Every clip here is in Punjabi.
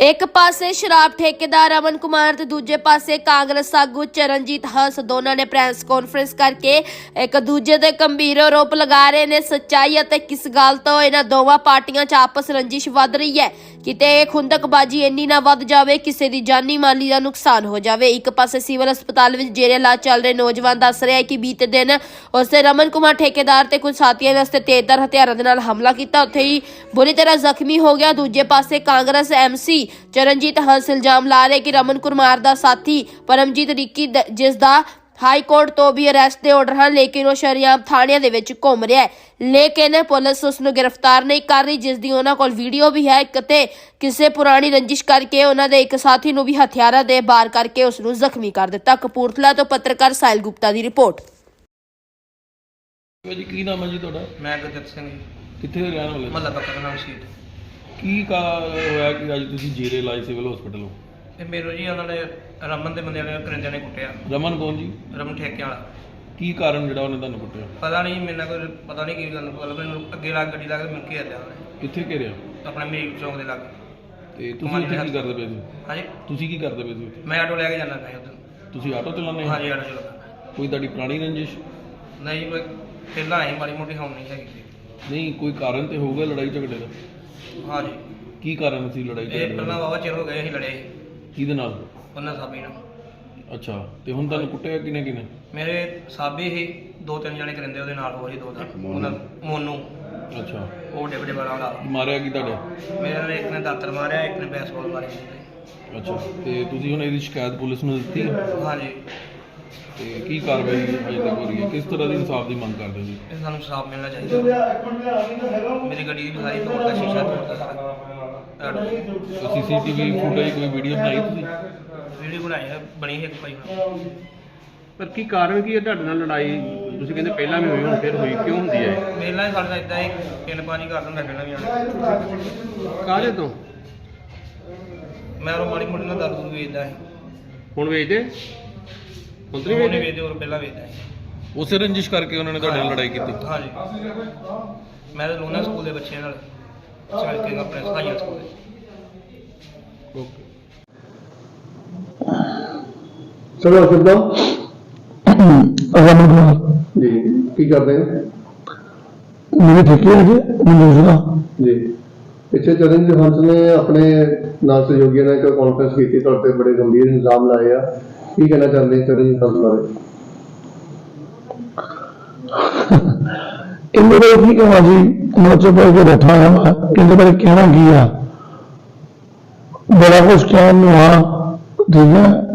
ਇੱਕ ਪਾਸੇ ਸ਼ਰਾਬ ਠੇਕੇਦਾਰ ਅਮਨ ਕੁਮਾਰ ਤੇ ਦੂਜੇ ਪਾਸੇ ਕਾਂਗਰਸ ਆਗੂ ਚਰਨਜੀਤ ਹੰਸ ਦੋਨਾਂ ਨੇ ਪ੍ਰੈਸ ਕਾਨਫਰੰਸ ਕਰਕੇ ਇੱਕ ਦੂਜੇ ਤੇ ਗੰਭੀਰ ਆਰੋਪ ਲਗਾ ਰਹੇ ਨੇ। ਸੱਚਾਈ ਅਤੇ ਕਿਸ ਗੱਲ ਤੋਂ ਇਹਨਾਂ ਦੋਵਾਂ ਪਾਰਟੀਆਂ 'ਚ ਆਪਸ ਰੰਜਿਸ਼ ਵੱਧ ਰਹੀ ਹੈ? ਕਿਤੇ ਇਹ ਖੁੰਦਕਬਾਜੀ ਇੰਨੀ ਨਾ ਵੱਧ ਜਾਵੇ, ਕਿਸੇ ਦੀ ਜਾਨੀ ਮਾਲੀ ਦਾ ਨੁਕਸਾਨ ਹੋ ਜਾਵੇ। ਇੱਕ ਪਾਸੇ ਸਿਵਲ ਹਸਪਤਾਲ ਵਿੱਚ ਜੇਰੇ ਇਲਾਜ ਚੱਲ ਰਹੇ ਨੌਜਵਾਨ ਦੱਸ ਰਿਹਾ ਹੈ ਕਿ ਬੀਤੇ ਦਿਨ ਉਸਨੇ ਰਮਨ ਕੁਮਾਰ ਠੇਕੇਦਾਰ ਤੇ ਕੁਝ ਸਾਥੀਆਂ ਨੇ ਉਸਤੇ ਤੇਜ਼ਧਾਰ ਹਥਿਆਰਾਂ ਦੇ ਨਾਲ ਹਮਲਾ ਕੀਤਾ। ਉੱਥੇ ਹੀ ਬੁਰੀ ਤਰ੍ਹਾਂ ਜ਼ਖਮੀ ਹੋ ਗਿਆ। ਦੂਜੇ ਪਾਸੇ ਕਾਂਗਰਸ ਐਮਸੀ ਚਰਨਜੀਤ ਹੰਸ ਇਲਜ਼ਾਮ ਲਾ ਰਹੇ ਕਿ ਰਮਨ ਕੁਮਾਰ ਦਾ ਸਾਥੀ ਪਰਮਜੀਤ ਰਿੱਕੀ ਦ- ਜਿਸ ਦਾ ਹਾਈ ਕੋਰਟ ਤੋਂ ਵੀ ਅਰੈਸਟ ਦੇ ਆਰਡਰ ਹਨ ਲੇਕਿਨ ਉਹ ਸ਼ਰਿਆਮ ਥਾਣਿਆਂ ਦੇ ਵਿੱਚ ਘੁੰਮ ਰਿਹਾ ਹੈ। ਲੇਕਿਨ ਪੁਲਿਸ ਉਸ ਨੂੰ ਗ੍ਰਿਫਤਾਰ ਨਹੀਂ ਕਰ ਰਹੀ ਜਿਸ ਦੀ ਉਹਨਾਂ ਕੋਲ ਵੀਡੀਓ ਵੀ ਹੈ ਕਿਤੇ ਕਿਸੇ ਪੁਰਾਣੀ ਰੰਜਿਸ਼ ਕਰਕੇ ਉਹਨਾਂ ਦੇ ਇੱਕ ਸਾਥੀ ਨੂੰ ਵੀ ਹਥਿਆਰਾਂ ਦੇ ਬਾਰ ਕਰਕੇ ਉਸ ਨੂੰ ਜ਼ਖਮੀ ਕਰ ਦਿੱਤਾ। ਕਪੂਰਥਲਾ ਤੋਂ ਪੱਤਰਕਾਰ ਸਾਹਿਲ ਗੁਪਤਾ ਦੀ ਰਿਪੋਰਟ। ਭਾਜੀ ਕੀ ਨਾਮ ਹੈ ਜੀ ਤੁਹਾਡਾ? ਮੈਂ ਗੁਰਜੀਤ ਸਿੰਘ ਜੀ। ਕਿੱਥੇ ਦੇ ਰਹਿਣ ਵਾਲੇ ਮਹੱਲਾ ਬੱਕਰ ਨਾਮ ਸੀਟ ਕੀ ਕਾ ਹੋਇਆ ਕਿ ਅੱਜ ਤੁਸੀਂ ਜੀਰੇ ਲਾਏ ਸਿਵਲ ਹਸਪੀਟਲ? ਹੋ ਤੇ ਮੈਨੂੰ ਜੀ ਉਹਨਾਂ ਨੇ ਰਮਨ ਦੇ ਬੰਦਿਆਂ ਨੇ ਕਰਿੰਦਿਆਂ ਨੇ ਕੁੱਟਿਆ। ਰਮਨ ਕੌਣ ਜੀ? ਰਮਨ ਠੇਕੇ ਵਾਲਾ। ਕੀ ਕਾਰਨ ਜਿਹੜਾ ਉਹਨੇ ਤੁਹਾਨੂੰ ਕੁੱਟਿਆ? ਪਤਾ ਨਹੀਂ ਮੈਨੂੰ ਕੋਈ ਪਤਾ ਨਹੀਂ ਕੀ ਗੱਲ ਮਤਲਬ ਮੈਨੂੰ ਅੱਗੇ ਲੱਗ ਗੱਡੀ ਲੱਗ ਕੇ ਆ ਲਿਆ ਉਹਨੇ। ਕਿੱਥੇ ਘੇਰਿਆ? ਆਪਣੇ ਮੇਰੀ ਚੌਂਕ ਦੇ ਲੱਗ। ਤੇ ਤੁਸੀਂ ਉੱਥੇ ਕੀ ਕਰਦੇ ਪਏ ਸੀ? ਹਾਂਜੀ। ਤੁਸੀਂ ਕੀ ਕਰਦੇ ਪਏ ਸੀ ਉੱਥੇ? ਮੈਂ ਆਟੋ ਲੈ ਕੇ ਜਾਣਾ ਪਿਆ ਉਦੋਂ ਤੁਸੀਂ ਆਟੋ ਚਲਾਉਂਦੇ ਹੋ ਹਾਂਜੀ ਆਟੋ ਚਲਾਉਂਦਾ ਕੋਈ ਤੁਹਾਡੀ ਪੁਰਾਣੀ ਰੰਜਿਸ਼? ਨਹੀਂ ਮੈਂ ਪਹਿਲਾਂ ਆਈ ਮਾੜੀ ਮੋਟੀ ਹੁਣ ਨਹੀਂ ਹੈਗੀ ਨਹੀਂ ਕੋਈ ਕਾਰਨ ਤੇ ਹੋਊਗਾ ਲੜਾਈ ਝਗੜੇ ਦਾ? ਹਾਂਜੀ। ਕੀ ਕਾਰਨ ਸੀ ਲੜਾਈ ਇਹ ਝਗੜੇ ਪਹਿਲਾਂ ਦਾ ਵਾਵਾ ਚਿਰ ਹੋ ਗਏ ਅਸੀਂ ਲੜੇ ਕਿਹਦੇ ਨਾਲ? ਉਹਨਾਂ ਸਾਬੀ ਨਾਲ। ਅੱਛਾ ਤੇ ਹੁਣ ਤੁਹਾਨੂੰ ਕੁੱਟਿਆ ਕਿਨੇ ਕਿਨੇ ਮੇਰੇ ਸਾਬੀ ਹੀ ਦੋ ਤਿੰਨ ਜਣੇ ਕਰਿੰਦੇ ਉਹਦੇ ਨਾਲ ਹੋਰ ਹੀ ਦੋ ਤਿੰਨ। ਉਹਨਾਂ ਮੋਨੂ। ਅੱਛਾ। ਉਹ ਵੱਡੇ ਵਾਲਾ ਵਾਲਾ। ਮਾਰਿਆ ਕੀ ਤੁਹਾਡੇ? ਮੇਰੇ ਨੇ ਇੱਕ ਨੇ ਦਾਤਰ ਮਾਰਿਆ ਇੱਕ ਨੇ ਬੈਸਬਾਲ ਮਾਰੀ ਅੱਛਾ ਤੇ ਤੁਸੀਂ ਹੁਣ ਇਹਦੀ ਸ਼ਿਕਾਇਤ ਪੁਲਿਸ ਨੂੰ ਦਿੱਤੀ? ਹਾਂਜੀ। ਤੇ ਕੀ ਕਾਰਵਾਈ ਅਜੇ ਤੱਕ ਹੋ ਰਹੀ ਹੈ? ਕਿਸ ਤਰ੍ਹਾਂ ਦੀ ਇਨਸਾਫ ਦੀ ਮੰਗ ਕਰਦੇ ਹੋ ਜੀ? ਇਹ ਸਾਨੂੰ ਸ਼ਰਾਬ ਮਿਲਣਾ ਚਾਹੀਦਾ। ਮੇਰੀ ਗੱਡੀ ਦੀ ਸਾਰੀ ਤੋੜਦਾ ਸ਼ੀਸ਼ਾ ਤੋੜਦਾ ਸਾਰਾ ਸੀਸੀਟੀਵੀ ਫੁਟੇਜ ਕੋਈ ਵੀਡੀਓ ਬਣਾਈ ਤੁਸੀਂ? ਵੀਡੀਓ ਬਣਾਈ ਹੈ ਬਣੀ ਹੈ ਇੱਕ ਭਾਈ ਨਾਲ। ਪਰ ਕੀ ਕਾਰਨ ਕੀ ਹੈ ਤੁਹਾਡੇ ਨਾਲ ਲੜਾਈ? ਤੁਸੀਂ ਕਹਿੰਦੇ ਪਹਿਲਾਂ ਵੀ ਹੋਈ ਹੁਣ ਫਿਰ ਹੋਈ ਕਿਉਂ ਹੁੰਦੀ ਹੈ? ਮੇਲਾ ਹੀ ਸਾਡਾ ਇਦਾਂ ਹੀ ਪਿੰਨ ਪਾਣੀ ਕਰ ਦਿੰਦਾ ਪਹਿਲਾਂ ਵੀ ਆਣ ਕਾਹਦੇ ਤੋਂ? ਮੈਂ ਉਹ ਮਾੜੀ ਮੋਟੀ ਨਾਲ ਦਰਦ ਦੂਰ ਵੇਚਦਾ ਸੀ। ਹੁਣ ਵੇਚਦੇ? ਹੁਣ ਤਰੀ ਉਹ ਨਹੀਂ ਵੇਚਦੇ? ਵੇਚਦੇ ਹੋਰ ਪਹਿਲਾਂ ਵੇਚਦਾ ਸੀ। ਉਸੇ ਰੰਜਿਸ਼ ਕਰਕੇ ਉਹਨਾਂ ਨੇ ਤੁਹਾਡੇ ਨਾਲ ਲੜਾਈ ਕੀਤੀ। ਹਾਂਜੀ। ਮੈਂ ਤਾਂ ਲੋਨਾ ਸਕੂਲ ਦੇ ਬੱਚਿਆਂ ਨਾਲ ਚੱਲ ਕੇ ਆਪਣੇ ਸਹਾਈਆਂ ਸਕੂਲ ਦੇ। ਓਕੇ। ਚਲੋ ਕਿਦਾਂ ਰਮਨ ਕੁਮਾਰ ਜੀ ਕੀ ਕਰਦੇ ਹੋ ਮੇਰੇ ਠੇਕੇ ਹੈ ਜੀ ਮਨਜੂਰ ਦਾ ਜੀ ਪਿੱਛੇ ਚਰਨਜੀਤ ਹੰਸ ਨੇ ਆਪਣੇ ਨਾਲ ਸਹਿਯੋਗੀਆਂ ਨਾਲ ਇੱਕ ਕਾਨਫਰੰਸ ਕੀਤੀ ਤੁਹਾਡੇ ਤੇ ਬੜੇ ਗੰਭੀਰ ਇਲਜ਼ਾਮ ਲਾਏ ਆ ਕੀ ਕਹਿਣਾ ਚਾਹੁੰਦੇ ਚਰਨਜੀਤ ਹੰਸ ਬਾਰੇ ਇਹਦੇ ਬਾਰੇ ਕੀ ਕਹਾਂ ਜੀ ਮੈਂ ਚੁੱਪ ਕੇ ਬੈਠਾ ਹਾਂ ਇਹਦੇ ਬਾਰੇ ਕਹਿਣਾ ਕੀ ਆ ਬੜਾ ਕੁਝ ਕਹਿਣ ਨੂੰ ਆ ਠੀਕ ਹੈ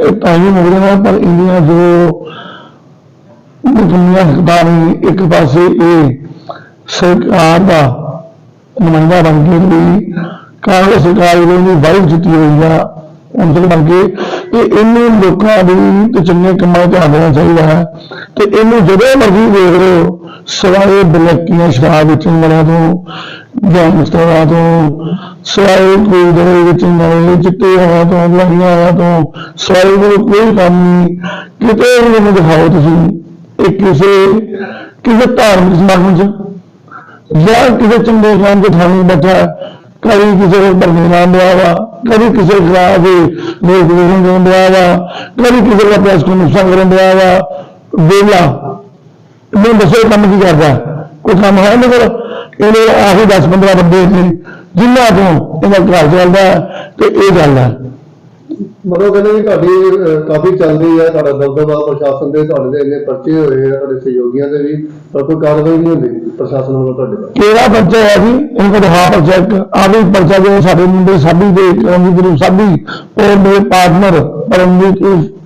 ਇਹ ਤਾਂ ਹੀ ਮੁਗਰੇ ਪਰ ਇੰਡੀਆ ਜੋ ਦੁਨੀਆ ਹਕਦਾਰੀ ਇੱਕ ਪਾਸੇ ਇਹ ਸਰਕਾਰ ਦਾ ਨੁਮਾਇੰਦਾ ਬਣ ਕੇ ਵੀ ਕਾਂਗਰਸ ਸਰਕਾਰ ਜਿਹੜੀ ਵਾਈ ਜਿੱਤੀ ਹੋਈ ਆ। ਉਹਨਾਂ ਬਣ ਕੇ ਇਹ ਇਹਨੂੰ ਲੋਕਾਂ ਦੀ ਤੇ ਚੰਗੇ ਕੰਮਾਂ 'ਚ ਧਿਆਨ ਚਾਹੀਦਾ ਹੈ। ਤੇ ਇਹਨੂੰ ਜਦੋਂ ਮਰਜ਼ੀ ਦੇਖ ਰਹੇ ਹੋ ਸਿਵਾਏ ਸ਼ਰਾਬ ਵੇਚਣ ਵਾਲਿਆਂ ਤੋਂ ਗੈਂਗਸਟਰਾਂ ਤੋਂ, ਸਿਵਾਏ ਕੋਈ ਜਿਹੜੇ ਵੇਚਣ ਵਾਲੇ ਚਿੱਟੇ ਹੋਇਆ ਤੋਂ ਲੜੀਆਂ ਹੋਇਆ ਤੋਂ, ਸਿਵਾਏ ਕੋਈ ਕੋਈ ਕੰਮ ਨਹੀਂ। ਕਿਤੇ ਵੀ ਮੈਨੂੰ ਦਿਖਾਓ ਤੁਸੀਂ, ਇਹ ਕਿਸੇ ਕਿਸੇ ਧਾਰਮਿਕ ਸਮਾਗਮ 'ਚ, ਜਾਂ ਕਿਸੇ ਚੰਗੇ ਕੰਮ ਦੇ ਥਾਣੇ ਬੈਠਾ ਕਦੀ ਕਿਸੇ ਦੇ ਬਰਨੇ ਨਾਮ ਵਾ ਕਦੀ ਕਿਸੇ ਖਿਲਾਫ ਲੋਕ ਵਿਰੋਧ ਕਰਨ ਲਿਆ ਵਾ ਕਦੀ ਕਿਸੇ ਦਾ ਪ੍ਰੈਸ ਨੂੰ ਕਰਨ ਦਿਆ ਵਾ ਵੇਲਾ, ਮੈਂ ਦੱਸੋ ਇਹ ਕੰਮ ਕੀ ਕਰਦਾ? ਕੋਈ ਕੰਮ ਹੈ ਨਹੀਂ ਕੋਲ? ਇਹਨੇ ਆਹੀ 10 15 ਬੰਦੇ ਨੇ ਜਿਨ੍ਹਾਂ ਤੋਂ ਇਹਦਾ ਘਰ ਚੱਲਦਾ ਹੈ ਤੇ ਇਹ ਗੱਲ ਹੈ। ਮਤਲਬ ਕਹਿੰਦੇ ਵੀ ਤੁਹਾਡੀ ਕਾਫੀ ਚੱਲ ਹੈ ਤੁਹਾਡਾ ਦਬਦਬਾ ਪ੍ਰਸ਼ਾਸਨ ਦੇ ਤੁਹਾਡੇ ਦੇ ਇੰਨੇ ਪਰਚੇ ਹੋਏ ਆ, ਤੁਹਾਡੇ ਸਹਿਯੋਗੀਆਂ ਦੇ ਵੀ, ਪਰ ਕੋਈ ਕਾਰਵਾਈ ਨਹੀਂ ਹੁੰਦੀ ਪ੍ਰਸ਼ਾਸਨ ਵੱਲੋਂ ਤੁਹਾਡੇ ਤੇ ਕਿਹੜਾ ਬੱਚਾ ਹੈ ਜੀ ਇਹਨਾਂ ਕੋਲ ਹਾਂ ਪਰਚਾ ਇੱਕ ਪਰਚਾ ਜੋ ਸਾਡੇ ਮੁੰਡੇ ਸਾਬੀ ਦੇ ਰਣਜੀਤ ਗੁਰੂ ਸਾਬੀ ਔਰ ਮੇਰੇ ਪਾਰਟਨਰ ਪਰਮਜੀਤ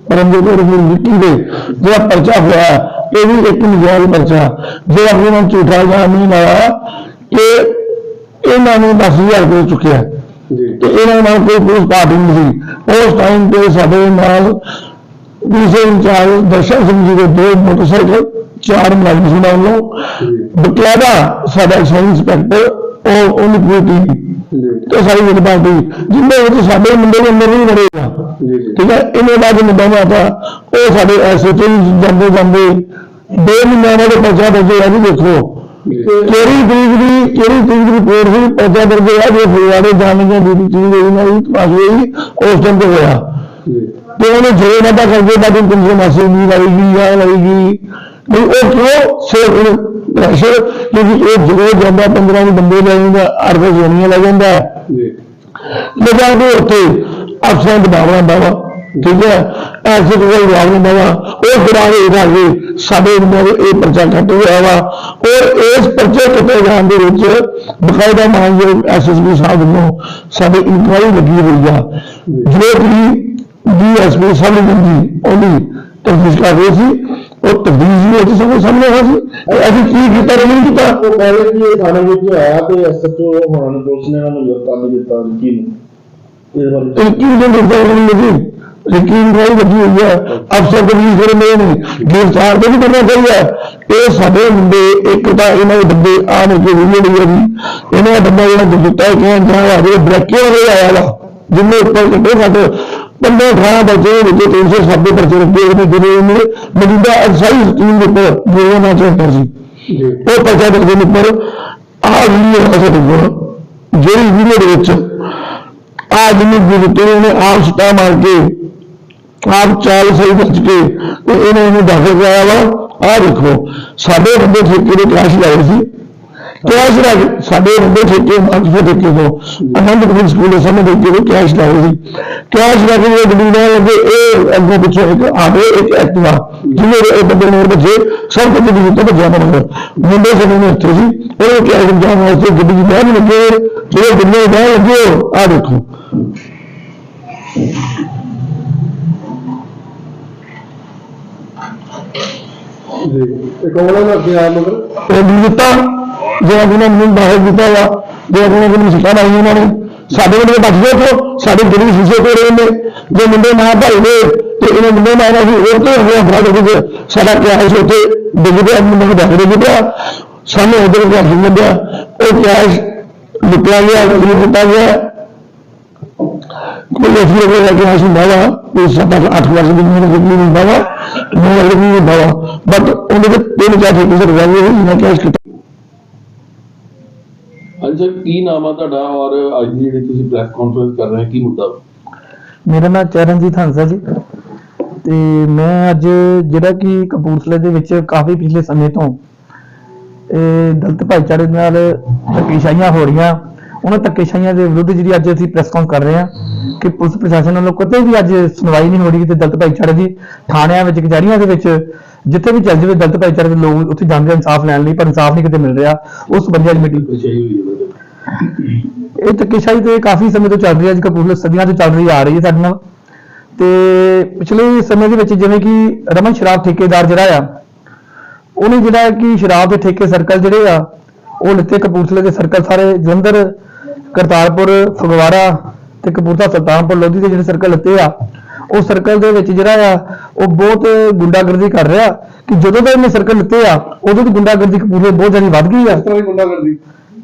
ਪਰਮਜੀਤ ਔਰ ਵਿੱਕੀ ਦੇ, ਜਿਹੜਾ ਪਰਚਾ ਹੋਇਆ, ਇਹ ਵੀ ਇੱਕ ਨਜਾਇਜ਼ ਪਰਚਾ। ਜੇ ਆਪਣੇ ਨਾਲ ਝੂਠਾ ਜਾਮੀਨ ਆਇਆ ਕਿ ਇਹਨਾਂ ਨੇ 10000 ਰੁਪਏ ਚੁੱਕਿਆ। ਤੇ ਇਹਨਾਂ ਨਾਲ ਕੋਈ ਪੁਲਿਸ ਪਾਰਟੀ ਨਹੀਂ ਸੀ। ਉਸ ਟਾਈਮ ਤੇ ਸਾਡੇ ਨਾਲ ਦੂਸਰੇ ਇੰਚਾਰਜ ਦਰਸ਼ਨ ਸਿੰਘ ਜੀ ਦੇ ਦੋ ਮੋਟਰਸਾਈਕਲ ਚਾਰ ਮੁਲਾਜ਼ਮ ਸੀ ਨਾਲ ਨੂੰ ਬਕਾਇਦਾ ਸਾਡਾ ਐਕਸਾਈਜ਼ ਇੰਸਪੈਕਟਰ ਉਹ ਉਹਨੂੰ ਪੂਰੀ ਤੇ ਸਾਰੀ ਜਿਹੜੀ ਪਾਰਟੀ ਜਿੰਨੇ ਵਿੱਚ ਸਾਡੇ ਮੁੰਡੇ ਦੇ ਅੰਦਰ ਨਹੀਂ ਵੜੇਗਾ ਠੀਕ ਹੈ? ਇਹਨੇ ਬਾਅਦ ਮੁੰਡਾ ਆਤਾ ਉਹ ਸਾਡੇ ਐਸਓਟੀ ਜਾਂਦੇ ਜਾਂਦੇ ਦੋ ਮਹੀਨਿਆਂ ਦੇ ਪਰਚਾ ਦਰਜ ਹੋਇਆ ਜੀ ਦੇਖੋ। ਕਿਹੜੀ ਤਰੀਕ ਦੀ ਕਿਹੜੀ ਤਰੀਕ ਦੀ ਰਿਪੋਰਟ ਸੀ? ਪਤਾ ਦਰਜ ਹੋਇਆ ਜੇ ਫਗਵਾੜੇ ਜਾਣ ਦੀਆਂ ਡਿਊਟੀ ਚੀਜ਼ ਹੋਈ ਨਾ ਉਹ ਪਾਸ ਹੋਈ ਉਸ ਟਾਈਮ ਤੇ ਹੋਇਆ। ਤੇ ਉਹਨੇ ਜੇ ਵਾਦਾ ਕਰਕੇ ਬਾਅਦ ਵਿੱਚ ਤੁਮਸੇ ਮਾਸੀ ਨਹੀਂ ਲਾਏਗੀ ਜਾਂ ਲਾਏਗੀ ਨਹੀਂ ਉਹ ਕਿਉਂ ਸਿਰ ਪ੍ਰੈਸ਼ਰ ਕਿਉਂਕਿ ਇਹ ਜਦੋਂ ਜਾਂਦਾ 15 ਦੇ ਬੰਦੇ ਲੈ ਜਾਂਦਾ ਦੇ ਜੋਨੀਆਂ ਲੈ ਜਾਂਦਾ। ਲਗਾ ਕੇ ਉੱਥੇ ਅਫਸਰਾਂ ਦੇ ਬਾਬਾ ਬਾਬਾ ਠੀਕ ਹੈ? ਐਸੇ ਕੋਈ ਜਵਾਬ ਨਹੀਂ ਬਾਬਾ ਉਹ ਕੇ ਰਾਗੇ ਸਾਡੇ ਅੰਦਰ ਇਹ ਪਰਚਾ ਕੱਟ ਹੋਇਆ ਵਾ। ਔਰ ਇਸ ਪਰਚੇ ਕੱਟੇ ਜਾਣ ਦੇ ਵਿੱਚ ਬਕਾਇਦਾ ਮਾਨਯੋਗ ਐਸਐਸਪੀ ਸਾਹਿਬ ਨੂੰ ਸਾਡੇ ਇਨਕੁਆਇਰੀ ਲੱਗੀ ਹੋਈ ਆ। ਜੋ ਕਿ ਡੀਐਸਪੀ ਸਾਹਿਬ ਨੇ ਉਹਦੀ ਤਫਤੀਸ਼ ਕਰ ਰਹੀ ਸੀ। ਉਹ ਵੀ ਵਿੱਚ ਸਭ ਸਾਹਮਣੇ ਆ ਸੀ। ਅਸੀਂ ਕੀ ਕੀਤਾ ਨਹੀਂ ਕੀਤਾ ਉਹ ਕਹਿੰਦੇ ਕਿ ਇਹ ਥਾਣੇ ਵਿੱਚ ਆਇਆ ਤੇ ਐਸਐਚਓ ਹੁਣ ਪੁਲਿਸ ਨੇ ਇਹਨਾਂ ਨੂੰ ਗ੍ਰਿਫਤਾਰ ਨਹੀਂ ਕੀਤਾ ਕੀ ਨੂੰ। ਇਹ ਕੀ ਨੇ ਦਿੱਤਾ ਨਹੀਂ ਲੱਗੀ ਲਕੀਰ ਨਹੀਂ ਲੱਗੀ ਹੋਈ ਹੈ ਅਫਸਰ ਕਬੀਰ ਫਿਰ ਨੇ ਨਹੀਂ ਗ੍ਰਿਫਤਾਰ ਨਹੀਂ ਕਰਨਾ ਚਾਹੀਦਾ ਇਹ ਸਾਡੇ ਮੁੰਡੇ ਇੱਕ ਤਾਂ ਇਹਨਾਂ ਦੇ ਬੰਦੇ ਆਮ ਕੇ ਵੀਡੀਓ ਲਈ ਹੈ ਇਹਨਾਂ ਦਾ ਬੰਦਾ ਜਿਹੜਾ ਦਿੱਤਾ ਕਿ ਜਾਂ ਆਵੇ ਬ੍ਰੇਕੇ ਵਾਲੇ ਆਇਆ ਵਾ ਜਿੰਨੇ ਉੱਪਰ ਕੱਢੇ ਸਾਡੇ ਬੰਦੇ ਖਾਣਾ ਬੱਚੇ ਵਿੱਚ 390 ਪਰਚੇ ਰੱਖੇ ਉਹਨੇ ਜਿਹੜੇ ਉਹਨੇ ਮੌਜੂਦਾ ਅਰਸਾਈ ਸਕੀਮ ਦੇ ਉੱਪਰ ਜਿਹੜਾ ਨਾ ਚਾਹੁੰਦਾ ਸੀ। ਉਹ ਪਰਚਾ ਦੇ ਉੱਪਰ ਆ ਵੀਡੀਓ ਅਸਰ ਹੋਇਆ ਜਿਹੜੀ ਵੀਡੀਓ ਦੇ ਵਿੱਚ ਆ ਜਿਹਨੂੰ ਗੁਰੂ ਨੇ ਆਪ ਮਾਰ ਕੇ ਆਪ ਚਾਲ ਸਹੀ ਬਚ ਕੇ ਤੇ ਇਹਨੇ ਇਹਨੂੰ ਦਾਖਲ ਕਰਾਇਆ ਵਾ। ਆਹ ਦੇਖੋ, ਸਾਡੇ ਬੰਦੇ ਠੇਕੇ ਦੇ ਕਲਾਸ ਲੱਗ ਸੀ। ਕਲਾਸ ਲੱਗ ਸਾਡੇ ਬੰਦੇ ਠੇਕੇ ਮਾਨਸਾ ਠੇਕੇ ਤੋਂ ਅਨੰਦਪੁਰ ਸਕੂਲ ਦੇ ਸਾਹਮਣੇ ਠੇਕੇ ਦੇ ਕਲਾਸ ਲੱਗ ਸੀ। ਕਲਾਸ ਲੱਗ ਕੇ ਗੱਡੀ ਨਾਲ ਲੱਗੇ ਇਹ ਅੱਗੇ ਪਿੱਛੇ ਇੱਕ ਆਵੇ, ਇੱਕ ਐਕਟਿਵਾ ਜਿਹਨੇ ਇਹ ਬੰਦੇ ਨੇ ਬੱਚੇ ਸਭ ਕੁਝ ਦੀ ਤੋਂ ਭੱਜਿਆ ਮਰ ਮੁੰਡੇ ਸਾਡੇ ਨੂੰ ਇੱਥੇ ਸੀ। ਉਹ ਕਲਾਸ ਜਾਣ ਵਾਸਤੇ ਗੱਡੀ ਦੀ ਬਾਹਰ ਲੱਗੇ ਜਿਹੜੇ ਗੱਡੀ ਬਹਿ ਲੱਗੇ ਆ ਦੇਖੋ। ਜੀ। ਇਹ ਕੌਣ ਹੈ ਅੱਗੇ ਮਗਰ? ਉਹ ਦਿੱਤਾ ਜਿਹੜਾ ਉਹਨਾਂ ਨੂੰ ਬਾਹਰ ਦਿੱਤਾ ਵਾ ਜਿਹੜਾ ਉਹਨਾਂ ਨੂੰ ਸਿੱਖਾ ਲਾਈ ਉਹਨਾਂ ਨੇ, ਸਾਡੇ ਮੁੰਡੇ ਬਚ ਗਏ ਤੋਂ ਸਾਡੇ ਗੁਰੂ ਸ਼ੀਸ਼ੇ ਤੇ ਰਹੇ ਨੇ। ਜੇ ਮੁੰਡੇ ਨਾ ਭਾਈ ਨੇ, ਤੇ ਇਹਨਾਂ ਮੁੰਡੇ ਨਾਲ ਅਸੀਂ ਹੋਰ ਤੋਂ ਹੋਇਆ ਫੜਾ ਦੇ ਸਾਡਾ ਕੈਸ਼ ਉੱਥੇ? ਡਿੱਗ ਪਿਆ ਮੁੰਡੇ ਨੂੰ ਦੱਸ ਡਿੱਗ ਪਿਆ। ਸਾਨੂੰ ਉਧਰ ਕੈਸ਼ ਮਿਲਿਆ ਉਹ ਕੈਸ਼ ਲੁੱਟਿਆ ਗਿਆ ਕੀ ਦਿੱਤਾ ਗਿਆ। ਕੀ ਨਾਮ ਆ ਤੁਹਾਡਾ ਔਰ ਅੱਜ ਦੀ ਜਿਹੜੀ ਤੁਸੀਂ ਪ੍ਰੈਸ ਕਾਨਫਰੰਸ ਕਰ ਰਹੇ ਹੋ ਕੀ ਮੁੱਦਾ? ਮੇਰਾ ਨਾਮ ਚਰਨਜੀਤ ਹੰਸ ਜੀ। ਤੇ ਮੈਂ ਅੱਜ ਜਿਹੜਾ ਕਿ ਕਪੂਰਥਲੇ ਦੇ ਵਿੱਚ ਕਾਫੀ ਪਿਛਲੇ ਸਮੇਂ ਤੋਂ ਇਹ ਦਲਿਤ ਭਾਈਚਾਰੇ ਨਾਲ ਧੱਕੇਸ਼ਾਹੀਆਂ ਹੋ ਰਹੀਆਂ। ਉਹਨਾਂ ਧੱਕੇਸ਼ਾਹੀਆਂ ਦੇ ਵਿਰੁੱਧ ਜਿਹੜੀ ਅੱਜ ਅਸੀਂ ਪ੍ਰੈਸ ਕਾਨਫਰੰਸ ਕਰ ਰਹੇ ਹਾਂ ਕਿ ਪੁਲਿਸ ਪ੍ਰਸ਼ਾਸਨ ਵੱਲੋਂ ਕਦੇ ਵੀ ਅੱਜ ਸੁਣਵਾਈ ਨਹੀਂ ਹੋ ਰਹੀ ਤੇ ਦਲਤ ਭਾਈਚਾਰੇ ਦੀ ਥਾਣਿਆਂ ਵਿੱਚ ਕਚਹਿਰੀਆਂ ਦੇ ਵਿੱਚ, ਜਿੱਥੇ ਵੀ ਚੱਲ ਜਾਵੇ ਦਲਤ ਭਾਈਚਾਰੇ ਦੇ ਲੋਕ ਉੱਥੇ ਜਾਂਦੇ ਇਨਸਾਫ ਲੈਣ ਲਈ, ਪਰ ਇਨਸਾਫ ਨਹੀਂ ਕਿਤੇ ਮਿਲ ਰਿਹਾ, ਉਸ ਸੰਬੰਧੀ ਅੱਜ ਮੀਟਿੰਗ ਬੰਦੇ ਇਹ ਧੱਕੇਸ਼ਾਹੀ ਤੇ ਕਾਫੀ ਸਮੇਂ ਤੋਂ ਚੱਲ ਰਹੀ ਹੈ, ਅੱਜ ਕਪੂਰਥਲੇ ਸਦੀਆਂ ਤੋਂ ਚੱਲ ਰਹੀ ਆ ਰਹੀ ਹੈ ਸਾਡੇ ਨਾਲ। ਤੇ ਪਿਛਲੇ ਸਮੇਂ ਦੇ ਵਿੱਚ ਜਿਵੇਂ ਕਿ ਰਮਨ ਸ਼ਰਾਬ ਠੇਕੇਦਾਰ ਜਿਹੜਾ ਆ, ਉਹਨੇ ਜਿਹੜਾ ਕਿ ਸ਼ਰਾਬ ਦੇ ਠੇਕੇ ਸਰਕਲ ਜਿਹੜੇ ਆ, ਉਹ ਲਿੱਤੇ ਕਪੂਰਥਲੇ ਦੇ ਸਰਕਲ ਸਾਰੇ, ਜਲੰਧਰ, ਕਰਤਾਰਪੁਰ, ਫਗਵਾੜਾ ਤੇ ਕਪੂਰਥਲਾ ਸੁਲਤਾਨਪੁਰ ਲੋਧੀ ਦੇ ਜਿਹੜੇ ਸਰਕਲ ਲਿੱਤੇ ਆ ਉਹ ਸਰਕਲ ਦੇ ਵਿੱਚ ਜਿਹੜਾ ਆ ਉਹ ਬਹੁਤ ਗੁੰਡਾਗਰਦੀ ਕਰ ਰਿਹਾ ਕਿ ਜਦੋਂ ਦਾ ਇਹਨੇ ਸਰਕਲ ਲਿੱਤੇ ਆ ਉਦੋਂ ਦੀ ਗੁੰਡਾਗਰਦੀ ਕਪੂਰਥਲੇ ਬਹੁਤ ਜ਼ਿਆਦਾ ਵੱਧ ਗਈ ਆ। ਇਸ ਤਰ੍ਹਾਂ ਦੀ ਗੁੰਡਾ ਕਰਦੀ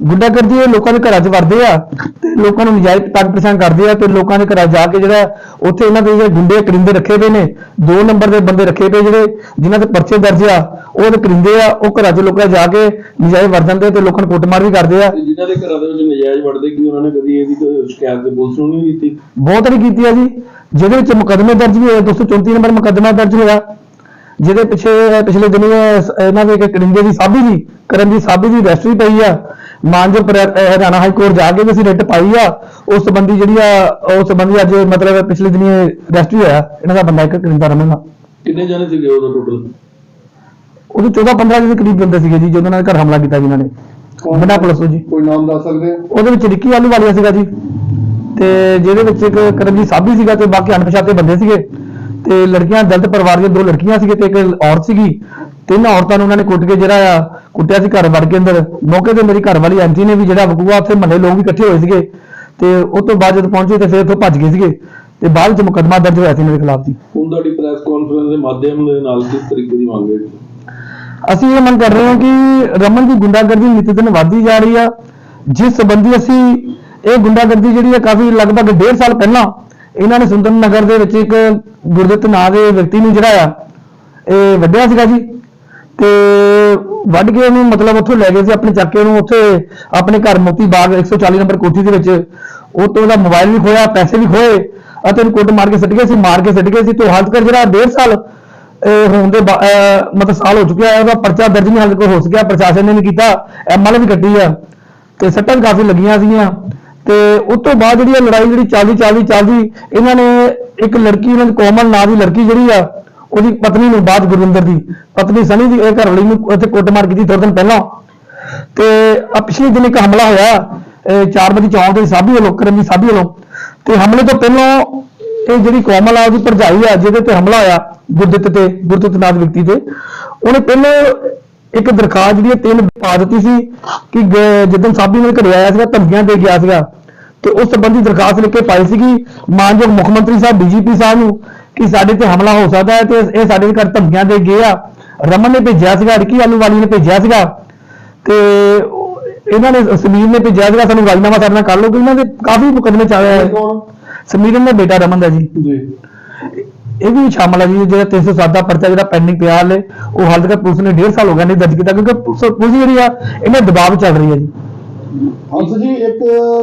ਗੁੰਡਾਗਰਦੀ ਇਹ ਲੋਕਾਂ ਦੇ ਘਰਾਂ 'ਚ ਵੜਦੇ ਆ ਤੇ ਲੋਕਾਂ ਨੂੰ ਨਜਾਇਜ਼ ਤੰਗ ਪਰੇਸ਼ਾਨ ਕਰਦੇ ਆ ਤੇ ਲੋਕਾਂ ਦੇ ਘਰਾਂ ਜਾ ਕੇ ਜਿਹੜਾ ਉੱਥੇ ਇਹਨਾਂ ਦੇ ਜਿਹੜੇ ਗੁੰਡੇ ਕਰਿੰਦੇ ਰੱਖੇ ਪਏ ਨੇ ਦੋ ਨੰਬਰ ਦੇ ਬੰਦੇ ਰੱਖੇ ਪਏ ਜਿਹੜੇ ਜਿਨ੍ਹਾਂ ਦੇ ਪਰਚੇ ਦਰਜ ਆ ਉਹ ਤੇ ਕਰਿੰਦੇ ਆ ਉਹ ਘਰਾਂ 'ਚ ਲੋਕਾਂ ਜਾ ਕੇ ਨਜਾਇਜ਼ ਵੜ ਜਾਂਦੇ ਤੇ ਲੋਕਾਂ ਨੂੰ ਕੁੱਟਮਾਰ ਵੀ ਕਰਦੇ ਆ। ਜਿਨ੍ਹਾਂ ਦੇ ਘਰਾਂ ਦੇ ਵਿੱਚ ਨਜਾਇਜ਼ ਵੜਦੇ ਕੀ ਉਹਨਾਂ ਨੇ ਕਦੀ ਇਹਦੀ ਕੋਈ ਸ਼ਿਕਾਇਤ ਤੇ ਪੁਲਿਸ ਨੂੰ ਨਹੀਂ ਕੀਤੀ? ਬਹੁਤ ਵਾਰੀ ਕੀਤੀ ਆ ਜੀ। ਜਿਹਦੇ ਵਿੱਚ ਮੁਕੱਦਮੇ ਦਰਜ ਵੀ ਹੋਏ 234 ਨੰਬਰ ਮੁਕੱਦਮਾ ਦਰਜ ਹੋਇਆ। ਜਿਹਦੇ ਪਿੱਛੇ ਪਿਛਲੇ ਦਿਨੀ ਇਹ- ਇਹਨਾਂ ਦੇ ਇੱਕ ਕਰਿੰਦੇ ਦੀ ਸਾਬੀ ਦੀ ਕਰਨ ਦੀ ਸਾਬੀ ਦੀ ਰਜਿਸਟਰੀ ਪਈ ਆ। ਮਾਨਜੋ ਹਰਿਆਣਾ ਹਾਈ ਕੋਰਟ ਜਾ ਕੇ ਵੀ ਅਸੀਂ ਰਿਟ ਪਾਈ ਆ। ਉਸ ਸੰਬੰਧੀ ਜਿਹੜੀ ਆ ਉਸ ਸੰਬੰਧੀ ਅੱਜ ਮਤਲਬ ਪਿਛਲੇ ਦਿਨੀ ਰਜਿਸਟਰੀ ਹੋਇਆ। ਇਹਨਾਂ ਦਾ ਬੰਦਾ ਇੱਕ ਕਰਿੰਦਾ ਰਮਨ ਦਾ। ਕਿੰਨੇ ਜਾਣੇ ਸੀਗੇ ਉਦੋਂ ਟੋਟਲ ਉਹਦੇ 14 15 ਦੇ ਕਰੀਬ ਬੰਦੇ ਸੀਗੇ ਜੀ ਜਿਹਨਾਂ ਨੇ ਘਰ ਹਮਲਾ ਕੀਤਾ ਜਿਨ੍ਹਾਂ ਨੇ। ਬਿਨਾਂ ਪੁਲਿਸ ਤੋਂ ਜੀ। ਕੋਈ ਨਾਮ ਦੱਸ ਸਕਦੇ ਹੋ? ਉਹਦੇ ਵਿੱਚ ਰਿੱਕੀ ਆਲੂ ਵਾਲੀਆ ਸੀਗਾ ਜੀ। ਤੇ ਜਿਹਦੇ ਵਿੱਚ ਇੱਕ ਕਰਮਜੀਤ ਸਾਬੀ ਸੀਗਾ ਤੇ ਬਾਕੀ ਅਣਪਛਾਤੇ ਬੰਦੇ ਸੀਗੇ। ਤੇ ਲੜਕੀਆਂ ਦਲਿਤ ਪਰਿਵਾਰ ਦੀਆਂ ਦੋ ਲੜਕੀਆਂ ਸੀਗੇ ਤੇ ਇੱਕ ਔਰਤ ਸੀਗੀ। ਤਿੰਨ ਔਰਤਾਂ ਨੂੰ ਉਹਨਾਂ ਨੇ ਕੁੱਟ ਕੇ ਜਿਹੜਾ ਆ ਕੁੱਟਿਆ ਸੀ ਘਰ ਵੜ ਕੇ ਅੰਦਰ। ਮੌਕੇ ਤੇ ਮੇਰੀ ਘਰ ਵਾਲੀ ਆਂਟੀ ਨੇ ਵੀ ਜਿਹੜਾ ਵਕੂਆ ਉੱਥੇ ਮਹੱਲੇ ਲੋਕ ਵੀ ਇਕੱਠੇ ਹੋਏ ਸੀਗੇ। ਤੇ ਉਸ ਤੋਂ ਬਾਅਦ ਜਦੋਂ ਪਹੁੰਚੇ ਤੇ ਫਿਰ ਉੱਥੋਂ ਭੱਜ ਗਏ ਸੀਗੇ। ਤੇ ਬਾਅਦ ਵਿੱਚ ਮੁਕੱਦਮਾ ਦਰਜ ਹੋਇਆ ਸੀ ਮੇਰੇ ਖਿਲਾਫ ਜੀ। ਹੁਣ ਤੁਹਾਡੀ ਪ੍ਰੈਸ ਕਾਨਫਰੰਸ ਦੇ ਮਾਧਿਅਮ ਦੇ ਨਾਲ ਕਿਸ ਤਰੀਕੇ ਦੀ ਮੰਗ ਹੈ? ਅਸੀਂ ਇਹ ਮੰਗ ਕਰ ਰਹੇ ਹਾਂ ਕਿ ਰਮਨ ਦੀ ਗੁੰਡਾਗਰਦੀ ਨਿਤ ਦਿਨ ਵਧਦੀ ਜਾ ਰਹੀ ਆ। ਜਿਸ ਸੰਬੰਧੀ ਅਸੀਂ ਇਹ ਗੁੰਡਾਗਰਦੀ ਜਿਹੜੀ ਆ ਕਾਫੀ ਲਗਭਗ ਡੇਢ ਸਾਲ ਪਹਿਲਾਂ ਇਹਨਾਂ ਨੇ ਸੁੰਦਰ ਨਗਰ ਦੇ ਵਿੱਚ ਇੱਕ ਗੁਰਦਿੱਤ ਨਾਂ ਦੇ ਵਿਅਕਤੀ ਨੂੰ ਜਿਹੜਾ ਆ, ਇਹ ਵੱਢਿਆ ਸੀਗਾ ਜੀ। ਤੇ ਵੱਢ ਕੇ ਉਹਨੂੰ ਮਤਲਬ ਉੱਥੋਂ ਲੈ ਗਏ ਸੀ, ਆਪਣੇ ਚੱਕ ਕੇ ਉਹਨੂੰ ਉੱਥੇ ਆਪਣੇ ਘਰ ਮੋਤੀ ਬਾਗ 140 ਨੰਬਰ ਕੋਠੀ ਦੇ ਵਿੱਚ। ਉਹ ਤੋਂ ਉਹਦਾ ਮੋਬਾਈਲ ਵੀ ਖੋਇਆ ਪੈਸੇ ਵੀ ਖੋਏ ਅਤੇ ਉਹਨੂੰ ਕੁੱਟ ਮਾਰ ਕੇ ਸੱਟ ਗਏ ਸੀ, ਮਾਰ ਕੇ ਸੱਟ ਗਏ ਸੀ। ਤੇ ਹਾਲਤ ਕਰ ਜਿਹੜਾ 1.5 ਸਾਲ ਹੋਣ ਦੇ ਮਤਲਬ ਸਾਲ ਹੋ ਚੁੱਕਿਆ ਹੈ, ਉਹਦਾ ਪਰਚਾ ਦਰਜ ਨਹੀਂ ਹਾਲੇ ਕੋਈ ਹੋ ਸਕਿਆ, ਪ੍ਰਸ਼ਾਸਨ ਨੇ ਨਹੀਂ ਕੀਤਾ ਐਮਐਲ ਵੀ ਕੱਟੀ ਆ, ਤੇ ਸੱਟਾਂ ਕਾਫੀ ਲੱਗੀਆਂ ਸੀਗੀਆਂ। ਤੇ ਉਸ ਤੋਂ ਬਾਅਦ ਜਿਹੜੀ ਇਹ ਲੜਾਈ ਜਿਹੜੀ ਚੱਲਦੀ ਚੱਲਦੀ ਚੱਲਦੀ, ਇਹਨਾਂ ਨੇ ਇੱਕ ਲੜਕੀ ਉਹਨਾਂ ਦੀ ਕੋਮਲ ਨਾਂ ਦੀ ਲੜਕੀ ਜਿਹੜੀ ਆ, ਉਹਦੀ ਪਤਨੀ ਨੂੰ ਬਾਅਦ ਗੁਰਵਿੰਦਰ ਦੀ, ਪਤਨੀ ਸਨੀ ਦੀ, ਇਹ ਘਰ ਨੂੰ ਉੱਥੇ ਕੁੱਟਮਾਰ ਕੀਤੀ ਥੋੜੇ ਦਿਨ ਪਹਿਲਾਂ। ਤੇ ਆ ਪਿਛਲੇ ਦਿਨ ਇੱਕ ਹਮਲਾ ਹੋਇਆ, ਇਹ ਚਾਰ ਵਜੇ ਚੌਂਕ ਦੇ ਸਾਬੀ ਵੱਲੋਂ ਕਰਮ ਦੀ ਸਾਬੀ ਵੱਲੋਂ। ਤੇ ਹਮਲੇ ਤੋਂ ਪਹਿਲਾਂ ਇਹ ਜਿਹੜੀ ਕੋਮਲ ਆ, ਉਹਦੀ ਭਰਜਾਈ ਆ, ਜਿਹਦੇ ਤੇ ਹਮਲਾ ਹੋਇਆ, ਗੁਰਦਿੱਤ ਤੇ, ਗੁਰਦਿੱਤ ਨਾਮ ਵਿਅਕਤੀ ਤੇ, ਉਹਨੇ ਪਹਿਲਾਂ ਇੱਕ ਦਰਖਾਸਤ ਜਿਹੜੀ ਤਿੰਨ ਪਾ ਦਿੱਤੀ ਸੀ ਕਿ ਗ- ਸਾਬੀ ਨਾਲ ਘਰੇ ਆਇਆ ਸੀਗਾ, ਧਮਕੀਆਂ ਦੇ ਗਿਆ ਸੀਗਾ, ਤੇ ਉਸ ਸੰਬੰਧੀ ਦਰਖਾਸਤ ਲਿਖ ਕੇ ਪਾਈ ਸੀਗੀ, ਮਾਨਯੋਗ ਮੁੱਖ ਮੰਤਰੀ ਸਾਹਿਬ ਡੀਜੀਪੀ ਸਾਹਿਬ ਨੂੰ, ਕਿ ਸਾਡੇ ਤੇ ਹਮਲਾ ਹੋ ਸਕਦਾ ਹੈ ਤੇ ਇਹ ਸਾਡੇ ਘਰ ਧਮਕੀਆਂ ਦੇ ਗਏ ਆ। ਰਮਨ ਨੇ ਭੇਜਿਆ ਸੀਗਾ, ਰਿਕੀ ਆਲੂਵਾਲੀ ਨੇ ਭੇਜਿਆ ਸੀਗਾ, ਤੇ ਇਹਨਾਂ ਨੇ ਸਮੀਰ ਨੇ ਭੇਜਿਆ ਸੀਗਾ, ਸਾਨੂੰ ਰਾਜਨਾਮਾ ਸਾਡੇ ਨਾਲ ਕਰ ਲਓ, ਕਿ ਇਹਨਾਂ ਦੇ ਕਾਫੀ ਮੁਕਦਮੇ ਚੱਲ ਰਹੇ ਕੌਣ? ਸਮੀਰ ਦਾ ਬੇਟਾ ਰਮਨ ਦਾ ਜੀ। ਜੀ। ਇਹ ਵੀ ਸ਼ਾਮਲ ਹੈ ਜੀ ਜਿਹੜਾ 307 ਦਾ ਪਰਚਾ ਜਿਹੜਾ ਪੈਂਡਿੰਗ ਪਿਆ ਹਲੇ ਉਹ ਹਾਲ ਤੱਕ ਪੁਲਿਸ ਨੇ 1.5 ਸਾਲ ਹੋ ਗਏ ਨਹੀਂ ਦਰਜ ਕੀਤਾ ਕਿਉਂਕਿ ਪੁਲਿਸ ਪੁਲਿਸ ਜਿਹੜੀ ਆ ਇਹਨਾਂ ਦਬਾਅ ਚੱਲ ਰਹੀ ਹੈ ਜੀ। ਹੰਸ ਜੀ ਇੱਕ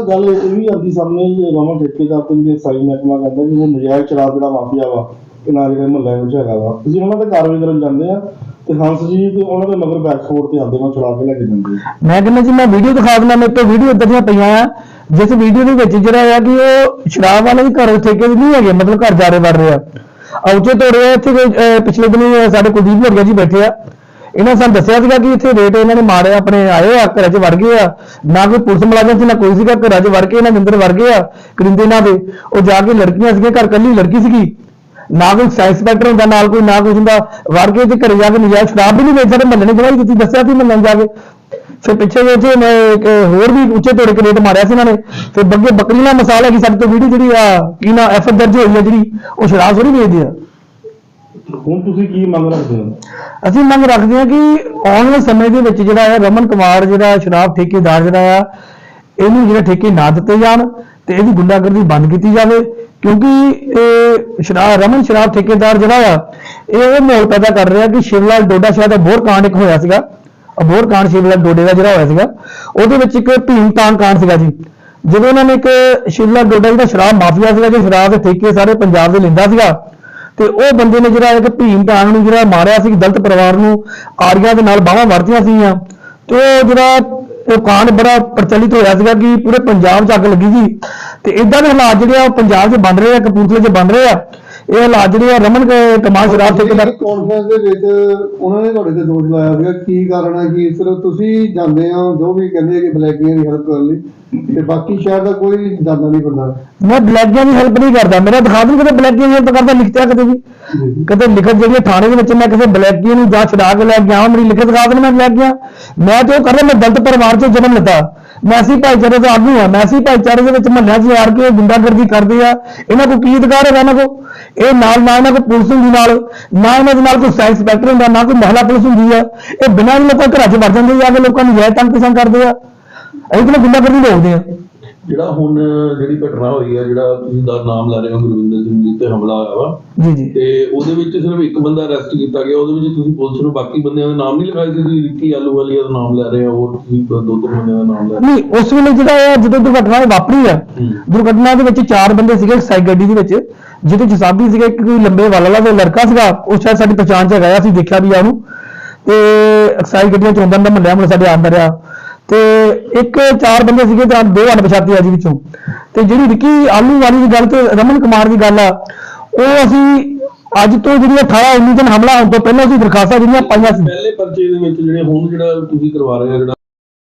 ਗੱਲ ਇਹ ਵੀ ਆਉਂਦੀ ਸਾਹਮਣੇ ਰਮਨ ਠੇਕੇਦਾਰ ਤੇ ਜਿਹੜੇ ਸਾਈ ਮਹਿਕਮਾ ਕਹਿੰਦਾ ਕਿ ਉਹ ਨਜਾਇਜ਼ ਸ਼ਰਾਬ ਜਿਹੜਾ ਮਾਫੀਆ ਵਾ ਨਾਲ ਜਿਹੜੇ ਮੁਹੱਲੇ ਵਿੱਚ ਹੈਗਾ ਵਾ। ਤੁਸੀਂ ਉਹਨਾਂ ਤੇ ਕਾਰਵਾਈ ਕਰਨ ਜਾਂਦੇ ਆ ਤੇ ਹੰਸ ਜੀ ਤੇ ਉਹਨਾਂ ਦੇ ਮਗਰ ਬੈਕਫੋਰਡ ਤੇ ਆਉਂਦੇ ਨੇ ਛੁਡਾ ਕੇ ਲੈ ਕੇ ਜਾਂਦੇ ਮੈਂ ਕਹਿੰਦਾ ਜੀ ਮੈਂ ਵੀਡੀਓ ਦਿਖਾ ਦਿੰਦਾ ਮੇਰੇ ਤੋਂ ਵੀਡੀਓ ਇਦਾਂ ਦੀਆਂ ਪਈਆਂ ਆ। ਜਿਸ ਵੀਡੀਓ ਦੇ ਵਿੱਚ ਜਿਹੜਾ ਆ ਕਿ ਉਹ ਸ਼ਰਾਬ ਵਾਲੇ ਵੀ ਘਰ ਠੇਕੇ ਦੇ ਨਹੀਂ ਹੈਗੇ, ਮਤਲਬ ਘਰ ਜਾ ਰਹੇ ਵੜ ਰਹੇ ਆ। ਔਚੇ ਤੋਂ ਰਹੇ ਇੱਥੇ ਪਿਛਲੇ ਦਿਨ ਸਾਡੇ ਕੁਲਦੀਪ ਵਰਗਾ ਜੀ ਬੈਠੇ ਆ। ਇਹਨਾਂ ਨੇ ਸਾਨੂੰ ਦੱਸਿਆ ਸੀਗਾ ਕਿ ਇੱਥੇ ਰੇਟ ਇਹਨਾਂ ਨੇ ਮਾਰੇ, ਆਪਣੇ ਆਏ ਆ, ਘਰਾਂ 'ਚ ਵੜ ਗਏ ਆ। ਨਾ ਕੋਈ ਪੁਲਿਸ ਮੁਲਾਜ਼ਮ ਸੀ, ਨਾ ਕੋਈ ਸੀਗਾ, ਘਰਾਂ 'ਚ ਵੜ ਕੇ ਇਹਨਾਂ ਦੇ ਅੰਦਰ ਵੜ ਗਏ ਆ, ਕਰਿੰਦੇ ਇਹਨਾਂ ਦੇ। ਉਹ ਜਾ ਕੇ ਲੜਕੀਆਂ ਸੀਗੀਆਂ, ਘਰ ਕੱਲੀ ਲੜਕੀ ਸੀਗੀ। ਨਾ ਕੋਈ ਸਾਇੰਸ ਇੰਸਪੈਕਟਰ ਹੁੰਦਾ, ਨਾਲ ਕੋਈ ਨਾ ਕੁਝ ਹੁੰਦਾ। ਵੜ ਕੇ ਤੇ ਘਰੇ ਜਾ ਕੇ ਨਜਾਇਜ਼ ਸ਼ਰਾਬ ਵੀ ਨਹੀਂ ਵੇਚ ਸਕਦੇ ਮਹੱਲੇ ਨੇ ਗਵਾਹੀ ਦਿੱਤੀ, ਦੱਸਿਆ ਸੀ ਮਹੱਲੇ ਜਾ ਕੇ। ਫਿਰ ਪਿੱਛੇ ਜੇ ਉੱਥੇ ਮੈਂ ਇੱਕ ਹੋਰ ਵੀ ਉੱਚੇ ਤੋੜੇ ਕੇ ਰੇਟ ਮਾਰਿਆ ਸੀ ਇਹਨਾਂ ਨੇ। ਫਿਰ ਬੱਗੇ ਬੱਕਰੀ ਨਾਲ ਮਸਾਲ ਹੈਗੀ ਸਾਡੇ ਤੋਂ ਵੀਡੀਓ ਜਿਹੜੀ ਆ ਕੀ ਨਾ ਐਫ ਦਰਜ ਹੋਈ ਆ ਜਿਹੜੀ ਉਹ ਸ਼ਰਾਬ ਥੋੜੀ ਵੇਚਦੇ ਆ। ਹੁਣ ਤੁਸੀਂ ਕੀ ਮੰਗ ਰੱਖਦੇ ਹੋ? ਅਸੀਂ ਮੰਗ ਰੱਖਦੇ ਹਾਂ ਕਿ ਆਉਣ ਵਾਲੇ ਸਮੇਂ ਦੇ ਵਿੱਚ ਜਿਹੜਾ ਹੈ ਰਮਨ ਕੁਮਾਰ ਜਿਹੜਾ ਸ਼ਰਾਬ ਠੇਕੇਦਾਰ ਜਿਹੜਾ ਆ ਇਹਨੂੰ ਜਿਹੜੇ ਠੇਕੇ ਨਾ ਦਿੱਤੇ ਜਾਣ ਤੇ ਇਹਦੀ ਗੁੰਡਾਗਰਦੀ ਬੰਦ ਕੀਤੀ ਜਾਵੇ ਕਿਉਂਕਿ ਇਹ ਸ਼ਰਾਬ ਰਮਨ ਸ਼ਰਾਬ ਠੇਕੇਦਾਰ ਜਿਹੜਾ ਆ ਇਹ ਮਾਹੌਲ ਪੈਦਾ ਕਰ ਰਿਹਾ ਕਿ ਸ਼ਿਵਲਾਲ ਡੋਡਾ ਸ਼ਾਇਦ ਅਬੋਰ ਕਾਂਡ ਇੱਕ ਹੋਇਆ ਸੀਗਾ। ਅਬੋਰ ਕਾਂਡ ਸ਼ਿਮਲਾ ਡੋਡੇ ਦਾ ਜਿਹੜਾ ਹੋਇਆ ਸੀਗਾ, ਉਹਦੇ ਵਿੱਚ ਇੱਕ ਭੀਮ ਤਾਂਗ ਕਾਂਡ ਸੀਗਾ ਜੀ। ਜਦੋਂ ਉਹਨਾਂ ਨੇ ਇੱਕ ਸ਼ਿਵਲਾਲ ਡੋਡਾ ਜਿਹੜਾ ਸ਼ਰਾਬ ਮਾਫੀਆ ਸੀਗਾ, ਜੋ ਸ਼ਰਾਬ ਦੇ ਠੇਕੇ ਸਾਰੇ ਪੰਜਾਬ ਦੇ ਲੈਂਦਾ ਸੀਗਾ, ਤੇ ਉਹ ਬੰਦੇ ਨੇ ਜਿਹੜਾ ਇੱਕ ਭੀਮ ਨੂੰ ਜਿਹੜਾ ਮਾਰਿਆ ਸੀ, ਦਲਤ ਪਰਿਵਾਰ ਨੂੰ, ਆਰੀਆਂ ਦੇ ਨਾਲ ਬਾਹਾਂ ਵਰਤੀਆਂ ਸੀਗੀਆਂ, ਤੇ ਉਹ ਜਿਹੜਾ ਉਹ ਕਾਂਡ ਬੜਾ ਪ੍ਰਚਲਿਤ ਹੋਇਆ ਸੀਗਾ ਕਿ ਪੂਰੇ ਪੰਜਾਬ 'ਚ ਅੱਗ ਲੱਗੀ ਸੀ। ਤੇ ਇਦਾਂ ਦੇ ਹਾਲਾਤ ਜਿਹੜੇ ਆ, ਉਹ ਪੰਜਾਬ 'ਚ ਬਣ ਰਹੇ ਆ, ਕਪੂਰਥਲੇ 'ਚ ਬਣ ਰਹੇ ਆ। ਇਹ ਹਾਲਾਤ ਜਿਹੜੇ ਆ ਰਮਨ ਕ- ਕਮਾਲ ਸ਼ਰਾਬ ਠੇਕੇਦਾਰ ਕਾਨਫਰੰਸ ਦੇ ਵਿੱਚ ਉਹਨਾਂ ਨੇ ਤੁਹਾਡੇ ਤੇ ਦੋਸ਼ ਲਾਇਆ ਸੀਗਾ ਕੀ ਕਾਰਨ ਹੈ? ਕਿ ਸਿਰਫ ਤੁਸੀਂ ਜਾਂਦੇ ਹੋ ਜੋ ਵੀ ਕਹਿੰਦੇ ਕਿ ਬਲੈਕੀਆਂ ਦੀ ਹੈਲਪ ਕਰਨ ਲਈ। ਤੇ ਬਾਕੀ ਸ਼ਹਿਰ ਦਾ ਕੋਈ ਜਾਂਦਾ ਨਹੀਂ ਬੰਦਾ। ਮੈਂ ਬਲੈਕੀਆਂ ਦੀ ਹੈਲਪ ਨਹੀਂ ਕਰਦਾ। ਮੇਰਾ ਦਿਖਾ ਦੂੰ ਕਿਤੇ ਬਲੈਕੀਆਂ ਦੀ ਹੈਲਪ ਕਰਦਾ ਲਿਖਤਿਆ ਕਦੇ ਵੀ। ਕਦੇ ਲਿਖਤ ਜਿਹੜੀ ਥਾਣੇ ਦੇ ਵਿੱਚ ਮੈਂ ਕਿਸੇ ਬਲੈਕੀ ਨੂੰ ਜਾਂ ਛਡਾ ਕੇ ਲੈ ਗਿਆ ਮੇਰੀ ਲਿਖਤ ਦਿਖਾ ਦੇਣ ਮੈਂ ਲੈ ਗਿਆ ਮੈਂ ਤੇ ਉਹ ਕਰ ਰਿਹਾ ਮੈਂ ਦਲਿਤ ਪਰਿਵਾਰ ਚੋਂ ਜਨਮ ਲਿੱਤਾ। ਮੈਸੀ ਭਾਈਚਾਰੇ ਦਾ ਆਗੂ ਆ ਮੈਸੀ ਭਾਈਚਾਰੇ ਦੇ ਵਿੱਚ ਮਹੱਲਿਆਂ 'ਚ ਯਾਰ ਕੇ ਇਹ ਗੁੰਡਾਗਰਦੀ ਕਰਦੇ ਆ। ਇਹਨਾਂ ਕੋਲ ਕੀ ਅਧਿਕਾਰ ਹੈਗਾ ਇਹਨਾਂ ਕੋਲ? ਇਹ ਨਾਲ ਨਾ ਇਹਨਾਂ ਕੋਲ ਪੁਲਿਸ ਹੁੰਦੀ ਨਾਲ, ਨਾ ਇਹਨਾਂ ਦੇ ਨਾਲ ਕੋਈ ਸਾਇੰਸ ਇੰਸਪੈਕਟਰ ਹੁੰਦਾ, ਨਾ ਕੋਈ ਮਹਿਲਾ ਪੁਲਿਸ ਹੁੰਦੀ ਆ। ਇਹ ਬਿਨਾਂ ਹੀ ਲੋਕਾਂ ਘਰਾਂ 'ਚ ਵੜ ਜਾਂਦੇ ਆ ਕੇ ਲੋਕਾਂ ਨੂੰ ਜੈ ਤੰਗ ਪਸੰਦ ਕਰਦੇ ਆ। ਇਹ ਤਾਂ ਗੁੰਡਾਗਰਦੀ ਲੋਕਦੇ ਆ? ਜਿਹੜਾ ਹੁਣ ਜਿਹੜੀ ਘਟਨਾ ਹੋਈ ਹੈ ਜਿਹੜਾ ਤੁਸੀਂ ਦਾ ਨਾਮ ਲੈ ਰਹੇ ਹੋ ਗੁਰਵਿੰਦਰ ਸਿੰਘ ਜੀ ਤੇ ਹਮਲਾ ਹੋਇਆ ਵਾ। ਜੀ ਜੀ। ਤੇ ਉਹਦੇ ਵਿੱਚ ਸਿਰਫ ਇੱਕ ਬੰਦਾ ਅਰੈਸਟ ਕੀਤਾ ਗਿਆ ਉਹਦੇ ਵਿੱਚ ਤੁਸੀਂ ਪੁਲਿਸ ਨੂੰ ਬਾਕੀ ਬੰਦਿਆਂ ਦੇ ਨਾਮ ਨਹੀਂ ਲਿਖਾਏ ਸੀ ਤੁਸੀਂ ਰਿੱਕੀ ਆਲੂ ਵਾਲੀ ਦਾ ਨਾਮ ਲੈ ਰਹੇ ਹੋ ਹੋਰ ਤੁਸੀਂ ਦੋ ਤਿੰਨ ਬੰਦਿਆਂ ਦਾ ਨਾਮ ਲੈ ਰਹੇ ਨਹੀਂ ਉਸ ਵੇਲੇ ਜਿਹੜਾ ਇਹ ਜਦੋਂ ਦੁਰਘਟਨਾ ਵਾਪਰੀ ਆ। ਦੁਰਘਟਨਾ ਦੇ ਵਿੱਚ ਚਾਰ ਬੰਦੇ ਸੀਗੇ ਸਾਈ ਗੱਡੀ ਦੇ ਵਿੱਚ ਜਿਹਦੇ ਚ ਸਾਬੀ ਸੀਗਾ ਇੱਕ ਕੋਈ ਲੰਬੇ ਵਾਲ ਵਾਲਾ ਲੜਕਾ ਸੀਗਾ ਉਹ ਸ਼ਾਇਦ ਸਾਡੀ ਪਛਾਣ ਚ ਹੈਗਾ ਅਸੀਂ ਦੇਖਿਆ ਵੀ ਆ ਉਹਨੂੰ। ਤੇ ਅਕਸਾਈ ਗੱਡੀਆਂ ਚ ਆਉਂਦਾ ਦਾ ਮੱਲਿਆ ਮੁੰਡਾ ਸਾਡੇ ਆਂਦਾ ਰਿਹਾ। ਤੇ ਇੱਕ ਚਾਰ ਬੰਦੇ ਸੀਗੇ ਤੇ ਦੋ ਅਣਪਛਾਤੇ ਆ ਜੀ ਵਿੱਚੋਂ। ਤੇ ਜਿਹੜੀ ਵਿੱਕੀ ਆਲੂ ਵਾਲੀ ਦੀ ਗੱਲ ਤੇ ਰਮਨ ਕੁਮਾਰ ਦੀ ਗੱਲ ਆ, ਉਹ ਅਸੀਂ ਅੱਜ ਤੋਂ ਜਿਹੜੀ 18 19 ਦਿਨ ਹਮਲਾ ਹੋਣ ਤੋਂ ਪਹਿਲਾਂ ਅਸੀਂ ਦਰਖਾਸਤਾਂ ਜਿਹੜੀਆਂ ਪਾਈਆਂ ਸੀ। ਪਹਿਲੇ ਪਰਚੇ ਦੇ ਵਿੱਚ ਜਿਹੜੇ ਹੁਣ ਜਿਹੜਾ ਤੁਸੀਂ ਕਰਵਾ ਰਹੇ ਹੋ, ਜਿਹੜਾ